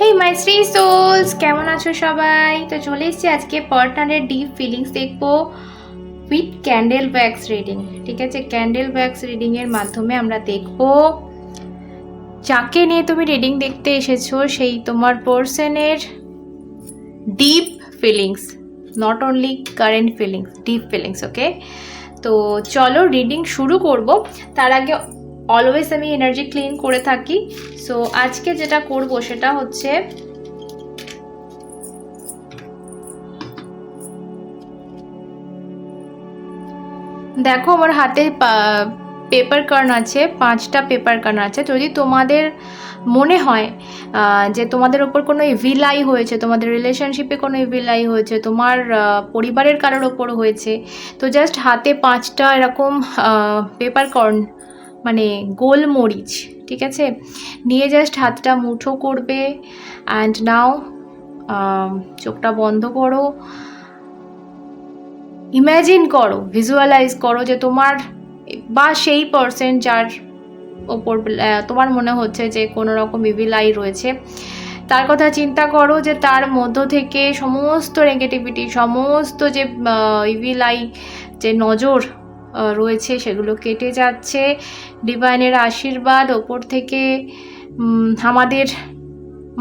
হেই মাই Shri sols কেমন আছো সবাই? তো চলে এসেছি আজকে পার্টনারের ডিপ ফিলিংস দেখব উইথ ক্যান্ডেল ব্যাক্স রিডিং ঠিক আছে ক্যান্ডেল ব্যাক্স রিডিংয়ের মাধ্যমে আমরা দেখব যাকে নিয়ে তুমি রিডিং দেখতে এসেছ, সেই তোমার পার্সনের deep feelings not only current feelings deep feelings okay তো চলো রিডিং শুরু করব। তার আগে অলওয়েজ আমি এনার্জি ক্লিন করে থাকি। সো আজকে যেটা করব সেটা হচ্ছে দেখো আমার হাতে পেপার কার্ন আছে, পাঁচটা পেপার কার্ন আছে। যদি তোমাদের মনে হয় যে তোমাদের ওপর কোনো ইভিলাই হয়েছে, তোমাদের রিলেশনশিপে কোনো ইভিলাই হয়েছে, তোমার পরিবারের কারোর ওপর হয়েছে, তো জাস্ট হাতে পাঁচটা এরকম পেপার কর্ন মানে গোলমরিচ, ঠিক আছে? নিয়ে জাস্ট হাতটা মুঠো করবে অ্যান্ড নাও চোখটা বন্ধ করো। ইম্যাজিন করো ভিজুয়ালাইজ করো যে তোমার বা সেই পার্সন যার ওপর তোমার মনে হচ্ছে যে কোনো রকম ইভিলাই রয়েছে। তার কথা চিন্তা করো যে তার মধ্য থেকে সমস্ত নেগেটিভিটি সমস্ত যে ইভিলাই যে নজর রয়েছে, সেগুলো কেটে যাচ্ছে। ডিভাইনের আশীর্বাদ, ওপর থেকে আমাদের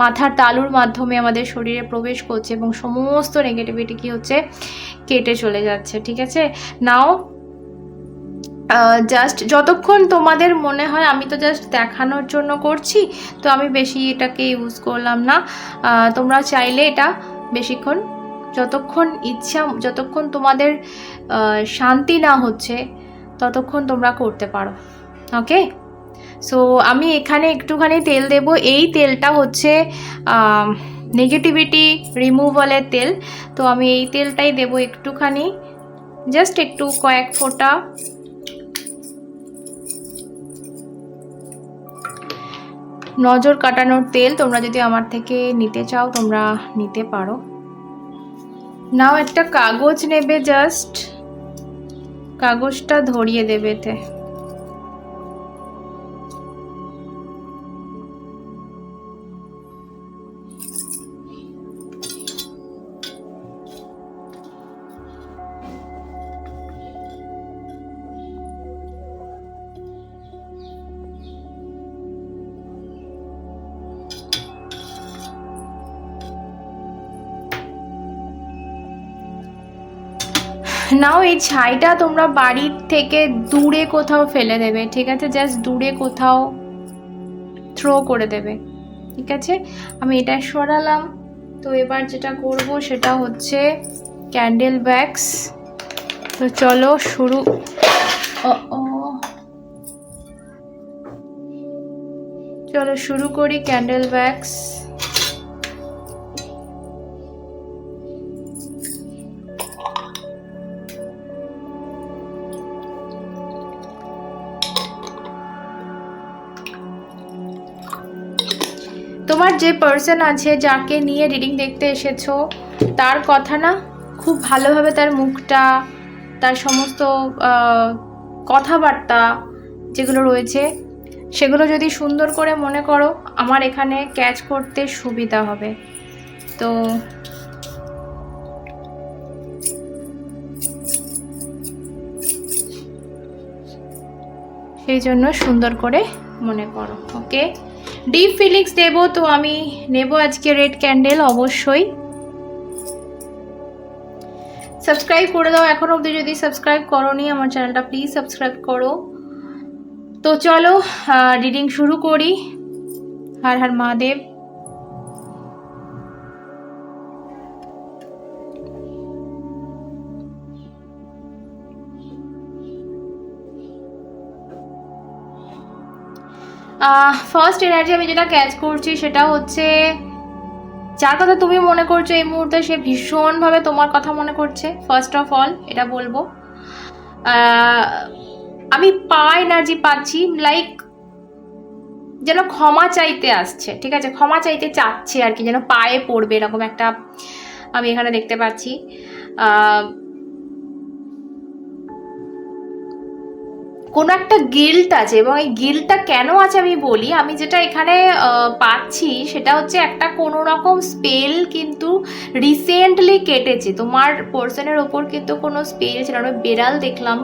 মাথার তালুর মাধ্যমে আমাদের শরীরে প্রবেশ করছে এবং সমস্ত নেগেটিভিটি কি হচ্ছে? কেটে চলে যাচ্ছে, ঠিক আছে? নাও জাস্ট যতক্ষণ তোমাদের মনে হয়, আমি তো জাস্ট দেখানোর জন্য করছি, তো আমি বেশি এটাকে ইউজ করলাম না। তোমরা চাইলে এটা বেশিক্ষণ যতক্ষণ ইচ্ছা, যতক্ষণ তোমাদের শান্তি না হচ্ছে, ততক্ষণ তোমরা করতে পারো। ওকে সো আমি এখানে একটুখানি তেল দেব। এই তেলটা হচ্ছে নেগেটিভিটি রিমুভালের তেল। তো আমি এই তেলটাই দেব একটুখানি। জাস্ট একটু কয়েক ফোঁটা। নজর কাটানোর তেল তোমরা যদি আমার থেকে নিতে চাও, তোমরা নিতে পারো। নাও একটা কাগজ নেবে জাস্ট কাগজটা ধরিয়ে দেবে এতে নাও এই ছাইটা তোমরা বাড়ির থেকে দূরে কোথাও ফেলে দেবে, ঠিক আছে? জাস্ট দূরে কোথাও থ্রো করে দেবে, ঠিক আছে? আমি এটা সরালাম। তো এবার যেটা করব সেটা হচ্ছে ক্যান্ডেল ব্যাগস তো চলো শুরু। ও। চলো শুরু করি ক্যান্ডেল ব্যাগস তোমার যে পার্সন আছে যাকে নিয়ে রিডিং দেখতে এসেছ, তার কথা না খুব ভালোভাবে তার মুখটা, তার সমস্ত কথাবার্তা যেগুলো রয়েছে, সেগুলো যদি সুন্দর করে মনে করো, আমার এখানে ক্যাচ করতে সুবিধা হবে। তো সেই জন্য সুন্দর করে মনে করো ওকে ডিপ ফিলিংস দেব, তো আমি নেব আজকে রেড ক্যান্ডেল অবশ্যই। সাবস্ক্রাইব করে দাও, এখন অবধি যদি সাবস্ক্রাইব করোনি, আমার চ্যানেলটা প্লিজ সাবস্ক্রাইব করো। তো চলো রিডিং শুরু করি। হর হর মহাদেব। ফার্স্ট এনার্জি আমি যেটা ক্যাচ করছি সেটা হচ্ছে, যার কথা তুমি মনে করছ এই মুহূর্তে সে ভীষণভাবে তোমার কথা মনে করছে ফার্স্ট অফ অল এটা বলব। আমি পা এনার্জি পাচ্ছি লাইক যেন ক্ষমা চাইতে আসছে, ঠিক আছে? ক্ষমা চাইতে চাচ্ছে আর কি, যেন পায়ে পড়বে, এরকম একটা আমি এখানে দেখতে পাচ্ছি। কোনো একটা গিল্ট আছে এবং এই গিল্টটা কেন আছে আমি বলি, আমি যেটা এখানে পাচ্ছি সেটা হচ্ছে একটা কোনো রকম স্পেল কিন্তু রিসেন্টলি কেটেছে। তোমার পার্সনের ওপর কিন্তু কোনো স্পেল ছিল আমি বেড়াল দেখলাম।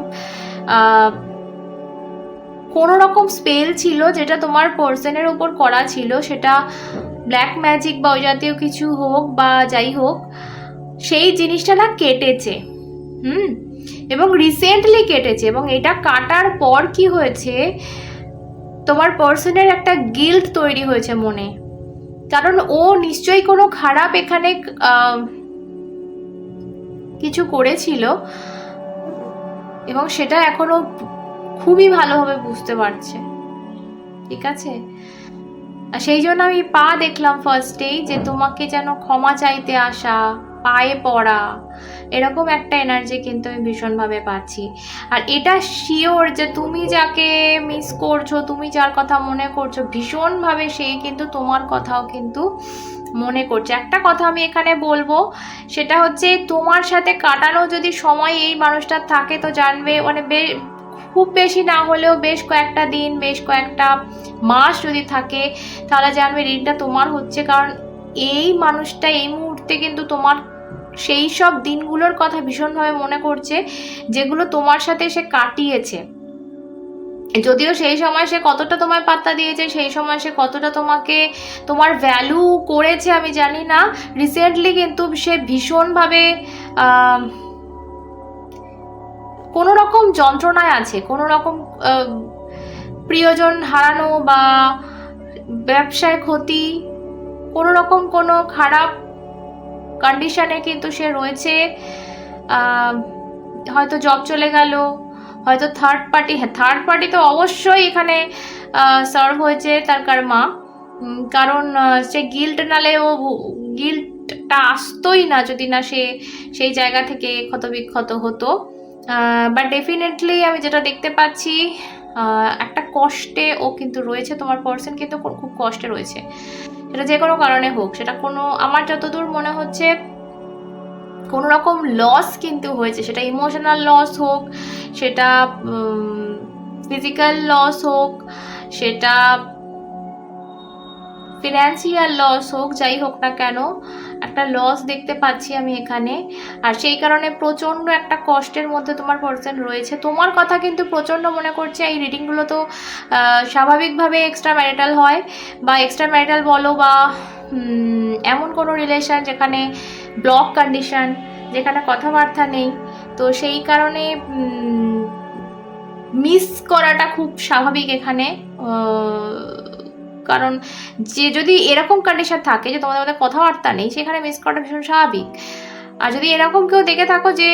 কোনো রকম স্পেল ছিল যেটা তোমার পার্সনের ওপর করা ছিল, সেটা ব্ল্যাক ম্যাজিক বা ওই জাতীয় কিছু হোক বা যাই হোক, সেই জিনিসটা না কেটেছে। হুম? এবং রিসেন্টলি কেটেছে এবং এটা কাটার পর কি হয়েছে? তোমার পার্সনের একটা গিল্ট তৈরি হয়েছে মনে। কারণ ও নিশ্চয়ই কোনো খারাপ এখানে কিছু করেছিল এবং সেটা এখনও খুবই ভালোভাবে বুঝতে পারছে। ঠিক আছে? সেই জন্য আমি পা দেখলাম ফার্স্টেই যে তোমাকে যেন ক্ষমা চাইতে আসা। পায়ে পড়া, এরকম একটা এনার্জি কিন্তু আমি ভীষণভাবে পাচ্ছি। আর এটা শিওর যে তুমি যাকে মিস করছ, তুমি যার কথা মনে করছ, ভীষণভাবে সে কিন্তু তোমার কথাও কিন্তু মনে করছে। একটা কথা আমি এখানে বলব, সেটা হচ্ছে তোমার সাথে কাটানো যদি সময় এই মানুষটার থাকে, তো জানবে মানে খুব বেশি না হলেও বেশ কয়েকটা দিন, বেশ কয়েকটা মাস যদি থাকে, তাহলে জানবে ঋণটা তোমার হচ্ছে। কারণ এই মানুষটা এই মুহূর্তে কিন্তু তোমার সেই সব দিনগুলোর কথা ভীষণভাবে মনে করছে, যেগুলো তোমার সাথে সে কাটিয়েছে। যদিও সেই সময় সে কতটা তোমায় পাত্তা দিয়েছে, সেই সময় সে কতটা তোমাকে, তোমার ভ্যালু করেছে আমি জানি না। রিসেন্টলি কিন্তু সে ভীষণভাবে কোনো রকম যন্ত্রণায় আছে কোনো রকম প্রিয়জন হারানো বা ব্যবসায় ক্ষতি কোনো রকম কোনো খারাপ কন্ডিশনে কিন্তু সে রয়েছে হয়তো জব চলে গেল হয়তো থার্ড পার্টি হ্যাঁ থার্ড পার্টি তো অবশ্যই এখানে সার্ভ হয়েছে তার কারমা উম, কারণ সে গিল্ট নালে ও গিল্টটা আসতোই না যদি না সে সেই জায়গা থেকে ক্ষত বিক্ষত হতো বাট ডেফিনেটলি আমি যেটা দেখতে পাচ্ছি একটা কষ্টে ও কিন্তু রয়েছে তোমার পার্সন কিন্তু খুব কষ্টে রয়েছে। সেটা যে কোনো কারণে হোক, সেটা কোনো, আমার যতদূর মনে হচ্ছে, কোনো রকম লস কিন্তু হয়েছে। সেটা ইমোশনাল লস হোক, সেটা ফিজিক্যাল লস হোক, সেটা ফিনান্সিয়াল লস হোক, যাই হোক না কেন, একটা লস দেখতে পাচ্ছি আমি এখানে। আর সেই কারণে প্রচণ্ড একটা কষ্টের মধ্যে তোমার পার্সন রয়েছে। তোমার কথা কিন্তু প্রচণ্ড মনে করছে, এই রিডিংগুলো তো স্বাভাবিকভাবে এক্সট্রা ম্যারিটাল হয়। বা এক্সট্রা ম্যারিটাল বলো বা এমন কোনো রিলেশন যেখানে ব্লক কন্ডিশন যেখানে কথাবার্তা নেই। তো সেই কারণে মিস করাটা খুব স্বাভাবিক এখানে কারণ যে যদি এরকম কন্ডিশন থাকে যে তোমাদের মধ্যে কথাবার্তা নেই, সেখানে মিস করাটা ভীষণ স্বাভাবিক। আর যদি এরকম কেউ দেখে থাকো যে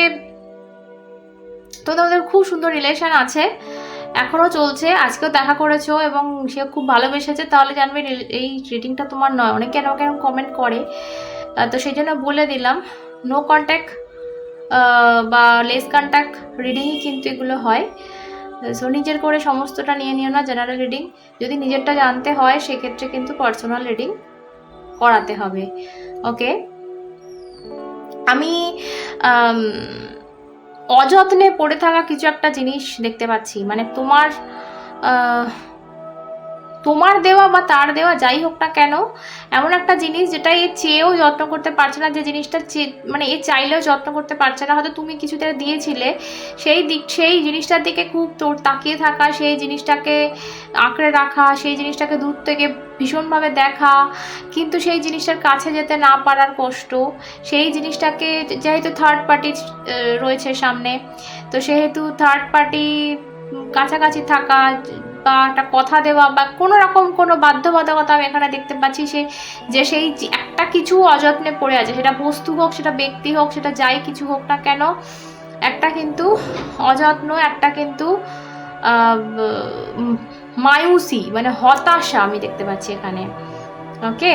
তোমাদের খুব সুন্দর রিলেশন আছে এখনও চলছে, আজকেও দেখা করেছ এবং সে খুব ভালোবেসেছে, তাহলে জানবে এই রিডিংটা তোমার নয়। অনেকে আমাকে এরকম কমেন্ট করে। তো সেই জন্য বলে দিলাম নো কন্ট্যাক্ট বা লেস কন্ট্যাক্ট রিডিংই কিন্তু এগুলো হয়। সো নিজের করে সমস্তটা নিয়ে নিও না জেনারেল রিডিং যদি নিজেরটা জানতে হয়, সেক্ষেত্রে কিন্তু পার্সোনাল রিডিং করাতে হবে। ওকে আমি অযত্নে পড়ে থাকা কিছু একটা জিনিস দেখতে পাচ্ছি। মানে তোমার তোমার দেওয়া বা তার দেওয়া যাই হোক না কেন, এমন একটা জিনিস যেটা এ চেয়েও যত্ন করতে পারছে না, যে জিনিসটা মানে এ চাইলেও যত্ন করতে পারছে না। হয়তো তুমি কিছুতে দিয়েছিলে, সেই দিক, সেই জিনিসটার দিকে খুব তোর তাকিয়ে থাকা, সেই জিনিসটাকে আঁকড়ে রাখা, সেই জিনিসটাকে দূর থেকে ভীষণভাবে দেখা, কিন্তু সেই জিনিসটার কাছে যেতে না পারার কষ্ট, সেই জিনিসটাকে যেহেতু থার্ড পার্টি রয়েছে সামনে, তো সেহেতু থার্ড পার্টি কাছাকাছি থাকা বা একটা কথা দেওয়া বা কোনো রকম কোনো বাধ্যবাধকতা আমি এখানে দেখতে পাচ্ছি সে, যে সেই একটা কিছু অযত্নে পড়ে আছে, সেটা বস্তু হোক, সেটা ব্যক্তি হোক, সেটা যাই কিছু হোক না কেন, একটা কিন্তু অযত্ন, একটা কিন্তু মায়ুসি মানে হতাশা আমি দেখতে পাচ্ছি এখানে ওকে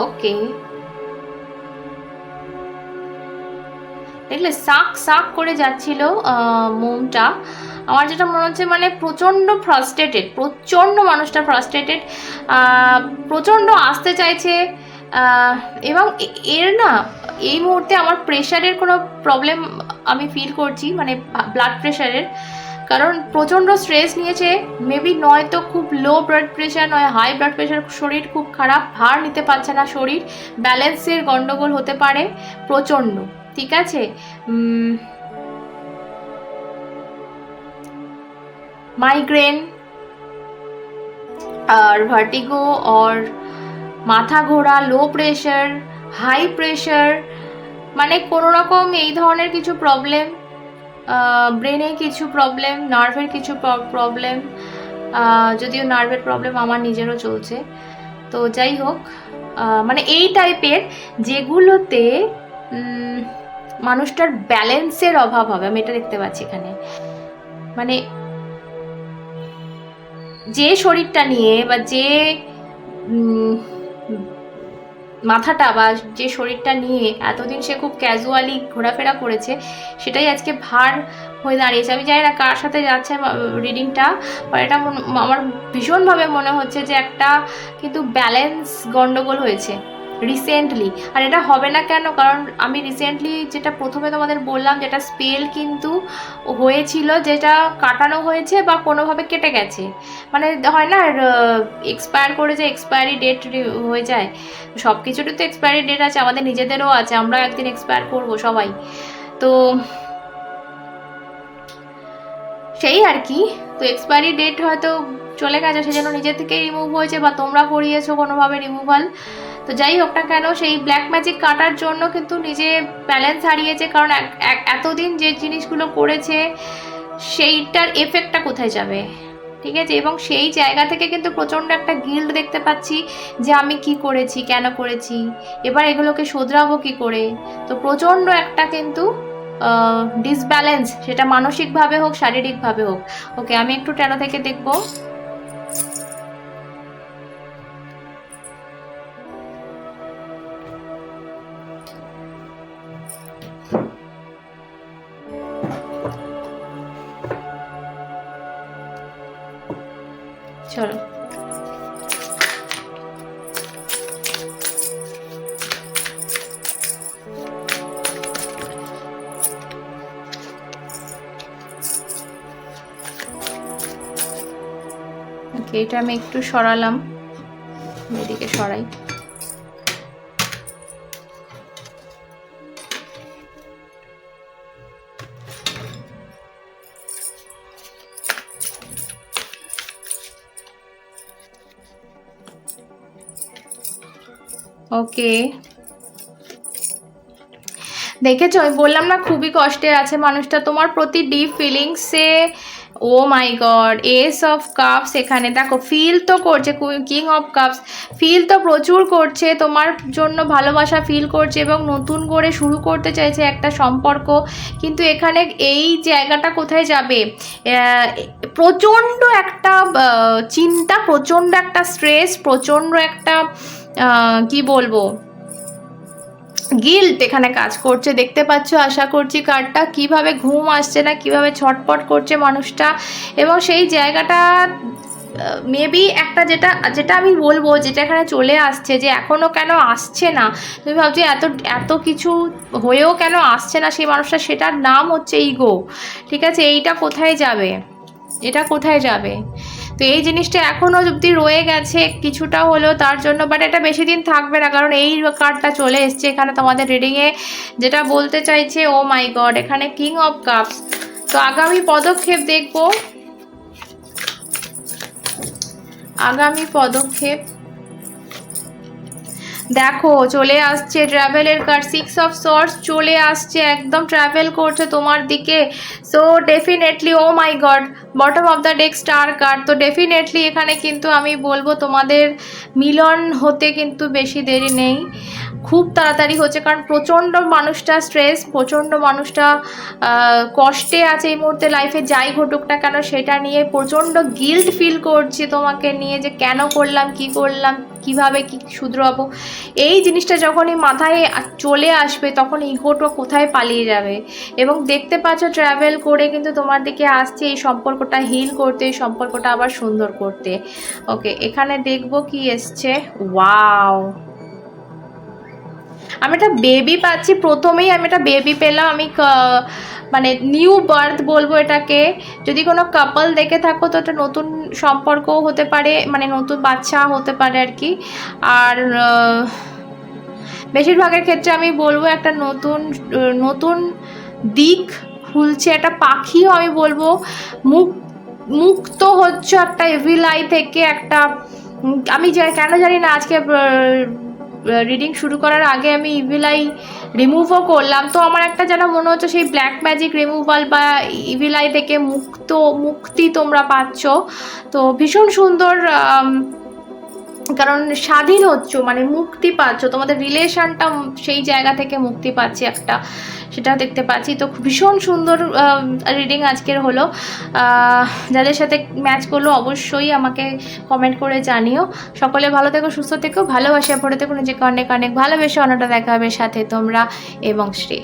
ওকে দেখলে সাক সাক করে যাচ্ছিল মোমটা। আমার যেটা মনে হচ্ছে মানে প্রচণ্ড ফ্রাস্ট্রেটেড প্রচণ্ড মানুষটা ফ্রাস্ট্রেটেড প্রচণ্ড আসতে চাইছে এবং এর না, এই মুহূর্তে আমার প্রেশারের কোনো প্রবলেম আমি ফিল করছি মানে ব্লাড প্রেশারের কারণ প্রচণ্ড স্ট্রেস নিয়েছে মেবি নয়তো খুব লো ব্লাড প্রেশার নয় হাই ব্লাড প্রেশার শরীর খুব খারাপ, ভার নিতে পারছে না শরীর ব্যালেন্সের গন্ডগোল হতে পারে, প্রচণ্ড। ঠিক আছে? মাইগ্রেন আর ভার্টিগো আর মাথা ঘোরা লো প্রেশার হাই প্রেশার মানে কোনো রকম এই ধরনের কিছু প্রবলেম ব্রেনে কিছু প্রবলেম নার্ভের কিছু প্রবলেম যদিও নার্ভের প্রবলেম আমার নিজেরও চলছে। তো যাই হোক মানে এই টাইপের যেগুলোতে মানুষটার ব্যালেন্সের অভাব হবে, আমি এটা দেখতে পাচ্ছি এখানে। মানে যে শরীরটা নিয়ে বা যে মাথাটা বা যে শরীরটা নিয়ে এতদিন সে খুব ক্যাজুয়ালি ঘোরাফেরা করেছে, সেটাই আজকে ভার হয়ে দাঁড়িয়েছে। আমি জানি না কার সাথে যাচ্ছে রিডিংটা বা এটা আমার ভীষণভাবে মনে হচ্ছে যে একটা কিন্তু ব্যালেন্স গন্ডগোল হয়েছে। রিসেন্টলি আর এটা হবে না কেন? কারণ আমি রিসেন্টলি যেটা প্রথমে তোমাদের বললাম, যেটা স্পেল কিন্তু হয়েছিল, যেটা কাটানো হয়েছে বা কোনোভাবে কেটে গেছে। মানে হয় না এক্সপায়ার করে যে এক্সপায়ারি ডেট হয়ে যায়। সব কিছুরই তো এক্সপায়ারি ডেট আছে, আমাদের নিজেদেরও আছে, আমরা একদিন এক্সপায়ার করব সবাই। তো সেই আর কি। তো এক্সপায়ারি ডেট হয়তো চলে গেছে, সেজন্য নিজে থেকেই রিমুভ হয়েছে বা তোমরা করিয়েছো কোনোভাবে রিমুভাল তো যাই হোক না কেন, সেই ব্ল্যাক ম্যাজিক কাটার জন্য কিন্তু নিজে ব্যালেন্স হারিয়েছে, কারণ এতদিন যে জিনিসগুলো করেছে, সেইটার এফেক্টটা কোথায় যাবে? ঠিক আছে? এবং সেই জায়গা থেকে কিন্তু প্রচণ্ড একটা গিল্ড দেখতে পাচ্ছি যে আমি কি করেছি, কেন করেছি? এবার এগুলোকে শোধরাবো কি করে? তো প্রচণ্ড একটা কিন্তু ডিসব্যালেন্স সেটা মানসিকভাবে হোক, শারীরিকভাবে হোক। ওকে, আমি একটু ট্যানো থেকে দেখব। এটা আমি একটু সরালাম। এদিকে সরাই। ওকে। দেখেছ, আমি বললাম না খুবই কষ্টে আছে মানুষটা। তোমার প্রতি ডিপ ফিলিংসে ও my god, ace of cups এখানে। দেখো, ফিল তো করছে, কিং অফ কাপস। ফিল তো প্রচুর করছে, তোমার জন্য ভালোবাসা ফিল করছে এবং নতুন করে শুরু করতে চাইছে একটা সম্পর্ক। কিন্তু এখানে এই জায়গাটা কোথায় যাবে? প্রচণ্ড একটা চিন্তা, প্রচণ্ড একটা স্ট্রেস প্রচণ্ড একটা কি বলব? গিল্ট এখানে কাজ করছে। দেখতে পাচ্ছ, আশা করছি কার্ডটা কীভাবে ঘুম আসছে না, কীভাবে ছটপট করছে মানুষটা। এবং সেই জায়গাটা মেবি একটা যেটা যেটা আমি বলব, যেটা এখানে চলে আসছে যে এখনও কেন আসছে না। তুমি ভাবছ, এত এত কিছু হয়েও কেন আসছে না সেই মানুষটা? সেটার নাম হচ্ছে ইগো ঠিক আছে? এইটা কোথায় যাবে? এটা কোথায় যাবে? তো এই জিনিসটা এখনও অব্দি রয়ে গেছে, কিছুটা হলেও তার জন্য বাট এটা বেশি দিন থাকবে না, কারণ এই কার্ডটা চলে এসছে এখানে তোমাদের রিডিংয়ে যেটা বলতে চাইছে ও মাই গড এখানে কিং অফ কাপস তো আগামী পদক্ষেপ দেখব। আগামী পদক্ষেপ দেখো, চলে আসছে ট্রাভেলের কার্ড সিক্স অফ সর্স চলে আসছে, একদম ট্রাভেল করছে তোমার দিকে। So definitely oh my god bottom of the deck star card তো ডেফিনেটলি এখানে কিন্তু আমি বলব তোমাদের মিলন হতে কিন্তু বেশি দেরি নেই। খুব তাড়াতাড়ি হচ্ছে, কারণ প্রচণ্ড মানুষটা স্ট্রেস প্রচণ্ড মানুষটা কষ্টে আছে এই মুহূর্তে লাইফে যাই ঘটুক না কেন, সেটা নিয়ে প্রচণ্ড গিল্ট ফিল করছি তোমাকে নিয়ে যে কেন করলাম, কি করলাম কীভাবে কি শুধরাবো? এই জিনিসটা যখনই মাথায় চলে আসবে, তখন ইগোটা কোথায় পালিয়ে যাবে? এবং দেখতে পাচ্ছ ট্রাভেল করে কিন্তু তোমার দিকে আসছে এই সম্পর্কটা হিল করতে, এই সম্পর্কটা আবার সুন্দর করতে। ওকে এখানে দেখব কি এসছে? ওয়াও আমি একটা বেবি পাচ্ছি, প্রথমেই আমি একটা বেবি পেলাম, আমি মানে নিউ বার্থ বলব এটাকে। যদি কোনো কাপল দেখে থাকো তো একটা নতুন সম্পর্কও হতে পারে মানে নতুন বাচ্চা হতে পারে আর কি। আর বেশিরভাগের ক্ষেত্রে আমি বলব একটা নতুন নতুন দিক খুলছে, একটা পাখিও আমি বলব। মুখ মুক্ত হচ্ছে একটা এভিলাই থেকে একটা, আমি কেন জানি না আজকে রিডিং শুরু করার আগে আমি ইভিলাই রিমুভও করলাম। তো আমার একটা যেন মনে হচ্ছে সেই ব্ল্যাক ম্যাজিক রিমুভাল বা ইভিলাই থেকে মুক্ত, মুক্তি তোমরা পাচ্ছ। তো ভীষণ সুন্দর কারণ স্বাধীন হচ্ছ মানে মুক্তি পাচ্ছ, তোমাদের রিলেশনটা সেই জায়গা থেকে মুক্তি পাচ্ছি একটা, সেটা দেখতে পাচ্ছি। তো ভীষণ সুন্দর রিডিং আজকের হলো। যাদের সাথে ম্যাচ করল অবশ্যই আমাকে কমেন্ট করে জানিও। সকলে ভালো থেকো, সুস্থ থেকো, ভালোবাসা পড়ে থেকো, নিজেকে অনেক অনেক ভালোবেসে অন্যটা দেখা হবে সাথে তোমরা এবং শ্রী।